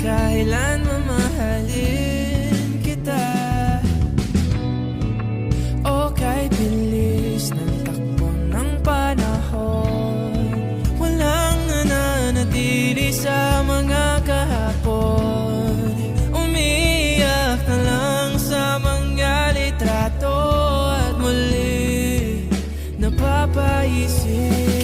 kailan mamahalin kita? O kahit bilis ng takbo ng panahon. Walang nananatili sa mga kahapon. Umiiyak na lang sa mga litrato At muli napapaisip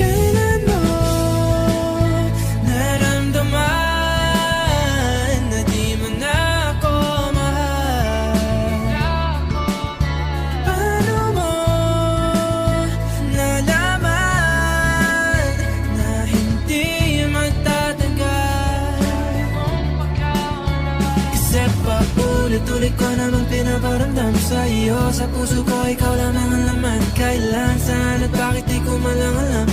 paulit-ulit ko namang pinaparamdam sa iyo Sa puso ko ikaw lang ang laman. Kailan, saan at bakit di ko malang alam?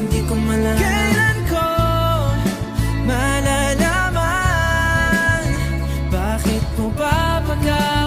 Hindi ko malang Kailan ko malalaman Bakit mo ba pagkawalan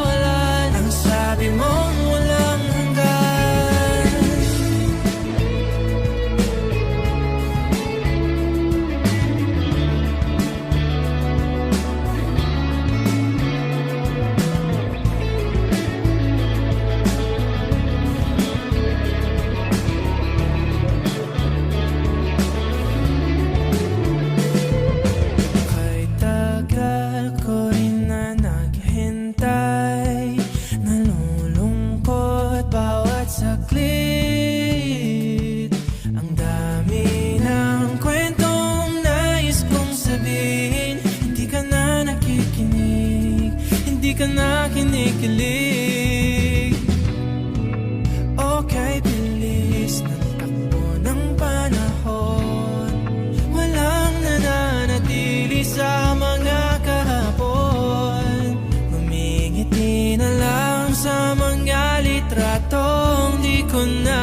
Hindi ka na kinikilig Okay, bilis ng takbo ng panahon. Walang nananatili sa mga kahapon. Humingiti na lang sa mga litratong di ko na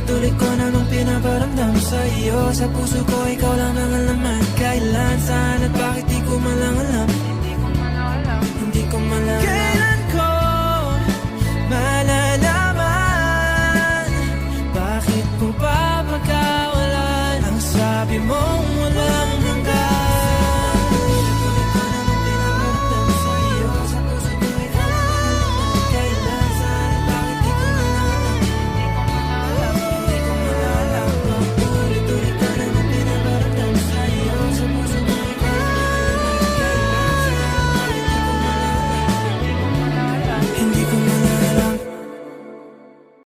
Tuloy-tuloy ko na nung pinaparamdam sa iyo Sa puso ko ikaw lang ang alaman. Kailan, saan at bakit di ko malang alam? Hindi ko malang alam. Hindi ko malang alam Kailan ko malalaman? Bakit ko papagkawalan Ang sabi mong wala